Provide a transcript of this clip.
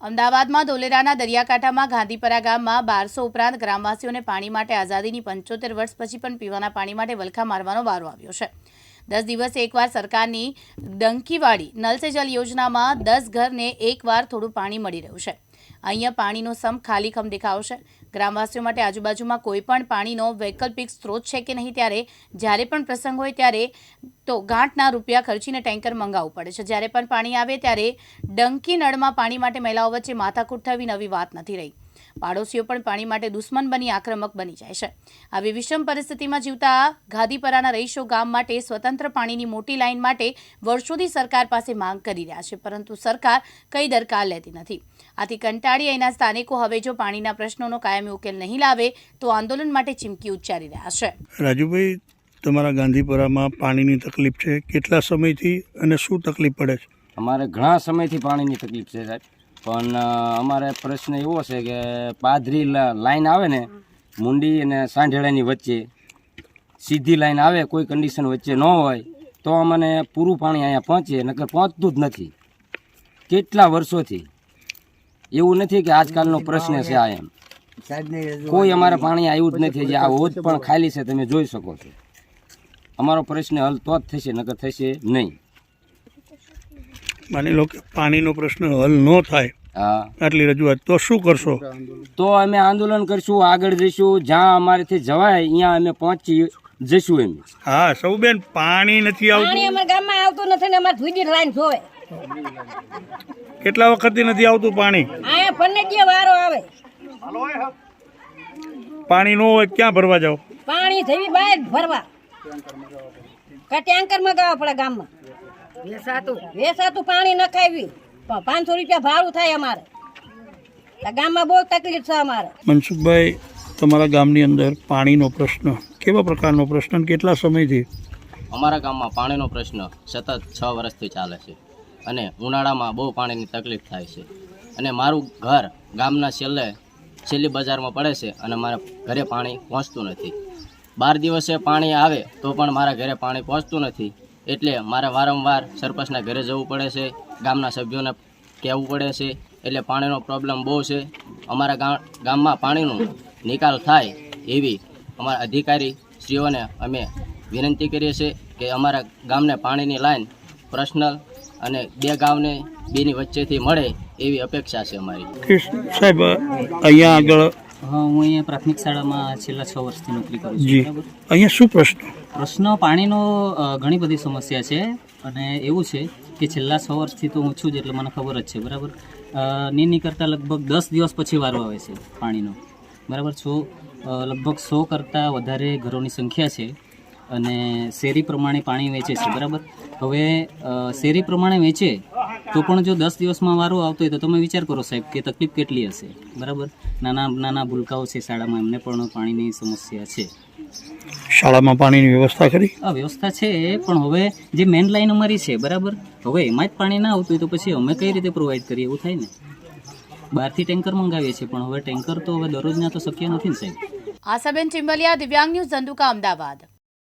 અમદાવાદમાં ધોલેરાના દરિયાકાંઠામાં ગાંધીપરા ગામમાં બારસો ઉપરાંત ગ્રામવાસીઓને પાણી માટે આઝાદીની પંચોતેર વર્ષ પછી પણ પીવાના પાણી માટે વલખા મારવાનો વારો આવ્યો છે. દસ દિવસે એકવાર સરકારની ડંકીવાળી નલ સે જલ યોજનામાં દસ ઘરને એકવાર થોડું પાણી મળી રહ્યું છે. અહીંયા પાણીનો સમ ખાલીખમ દેખાવશે ગ્રામવાસીઓ માટે આજુબાજુમાં કોઈ પણ પાણીનો વૈકલ્પિક સ્ત્રોત છે કે નહીં ત્યારે જ્યારે પણ પ્રસંગ હોય ત્યારે તો ગાંઠના રૂપિયા ખર્ચીને ટેન્કર મંગાવવું પડે છે. જ્યારે પણ પાણી આવે ત્યારે ડંકી નળમાં પાણી માટે મહિલાઓ વચ્ચે માથાકૂટ થવી નવી વાત નથી રહી. પાડોશીઓ પણ પાણી માટે દુશ્મન બની, આક્રમક બની જાય છે. આવી વિષમ પરિસ્થિતિમાં જીવતા ગાદીપરાના રહીશો ગામ માટે સ્વતંત્ર પાણીની મોટી લાઇન માટે વર્ષોથી સરકાર પાસે માંગ કરી રહ્યા છે, પરંતુ સરકાર કઈ દરકાર લેતી નથી. આથી કંટાળી અહીંના સ્થાનિકો હવે જો પાણીના પ્રશ્નોનો કાયમી ઉકેલ નહીં લાવે તો આંદોલન માટે ચીમકી ઉચ્ચારી રહ્યા છે. રાજુભાઈ તમારા ગાંધીપુરામાં પાણીની તકલીફ છે. કેટલા સમયથી અને શું તકલીફ પડે છે? અમારે ઘણા સમયથી પાણીની તકલીફ છે સાહેબ. પણ અમારે પ્રશ્ન એવો છે કે પાદરી લ- લાઈન આવે ને મુંડી અને સાંઢેડાની વચ્ચે સીધી લાઈન આવે કોઈ કન્ડિશન વચ્ચે ન હોય તો અમને પૂરું પાણી અહીંયા પહોંચે નકર પહોંચતું જ નથી. કેટલા વર્ષોથી? એવું નથી કે આજકાલનો પ્રશ્ન છે આ એમ. કોઈ અમારે પાણી આવ્યું જ નથી જે આ હોજ પણ ખાલી છે તમે જોઈ શકો છો. અમારો પ્રશ્ન હલ તો જ થશે નકર થશે નહીં. માની લો કે પાણીનો પ્રશ્ન હલ ન થાય હા. આટલી રજૂઆત તો શું કરશો? તો અમે આંદોલન કરશું આગળ જઈશું જ્યાં અમારેથી જવાય અહીંયા અમે પહોંચી જઈશું એમ. હા સૌ બેન પાણી નથી આવતું? પાણી અમારા ગામમાં આવતું નથી ને અમારે ધુજી લાઈન જોવે કેટલા વખતથી નથી આવતું પાણી? વારો આવે. પાણી નો હોય ક્યાં ભરવા જાઓ? પાણી થઈ બહાર ભરવા. કા ટેન્કર મગાવવા પડે ગામમાં. વેસાતું. વેસાતું પાણી ન ખાવી. પાંચસો રૂપિયા ભાડું થાય અમારે. ગામમાં બહુ તકલીફ છે અમારે. મનસુખભાઈ તમારા ગામની અંદર પાણીનો પ્રશ્ન કેવા પ્રકારનો પ્રશ્ન અને કેટલા સમયથી? અમારા ગામમાં પાણીનો પ્રશ્ન સતત છ વર્ષથી ચાલે છે. અને ઉનાળામાં બહુ પાણીની તકલીફ થાય છે. અને મારું ઘર ગામના છેલ્લે છેલ્લી બજારમાં પડે છે અને મારા ઘરે પાણી પહોંચતું નથી. બાર દિવસે પાણી આવે તો પણ મારા ઘરે પાણી પહોંચતું નથી. એટલે મારે વારંવાર સરપંચના ઘરે જવું પડે છે, ગામના સભ્યોને કહેવું પડે છે. એટલે પાણીનો પ્રોબ્લેમ બહુ છે. અમારા ગામમાં પાણીનો નિકાલ થાય એવી અમારા અધિકારી શ્રીઓને અમે વિનંતી કરીએ છીએ કે અમારા ગામને પાણીની લાઈન પર્સનલ અને બે ગામને બેની વચ્ચેથી મળે એવી અપેક્ષા છે અમારી. સાહેબ અહીંયા આગળ હા હું અહીંયા પ્રાથમિક શાળામાં છેલ્લા છ વર્ષથી નોકરી કરું છું. અહીંયા શું પ્રશ્ન? પ્રશ્ન પાણીનો ઘણી બધી સમસ્યા છે અને એવું છે કે છેલ્લા છ વર્ષથી તો હું છું જ એટલે મને ખબર જ છે. બરાબર? નીની કરતાં લગભગ દસ દિવસ પછી વારો આવે છે પાણીનો. બરાબર? છો લગભગ સો કરતાં વધારે ઘરોની સંખ્યા છે અને શેરી પ્રમાણે પાણી વેચે છે. બરાબર? હવે શેરી પ્રમાણે વેચે તો પણ જો દસ દિવસમાં વારો આવતો હોય તો તમે વિચાર કરો સાહેબ કે તકલીફ કેટલી હશે. બરાબર? નાના નાના ભૂલકાઓ છે શાળામાં એમને પણ પાણીની સમસ્યા છે. શાળામાં પાણીની વ્યવસ્થા કરી? આ વ્યવસ્થા છે પણ હવે જે મેન લાઈન અમારી છે બરાબર? હવે એમાં જ પાણી ના આવતું હોય તો પછી અમે કઈ રીતે પ્રોવાઈડ કરીએ? એવું થાય ને? બહારથી ટેન્કર મંગાવીએ છીએ પણ હવે ટેન્કર તો હવે દરરોજના તો શક્ય નથી ને સાહેબ. આશાબેન ચિંબલિયા દિવ્યાંગ ન્યૂઝ ધંધુકા અમદાવાદ.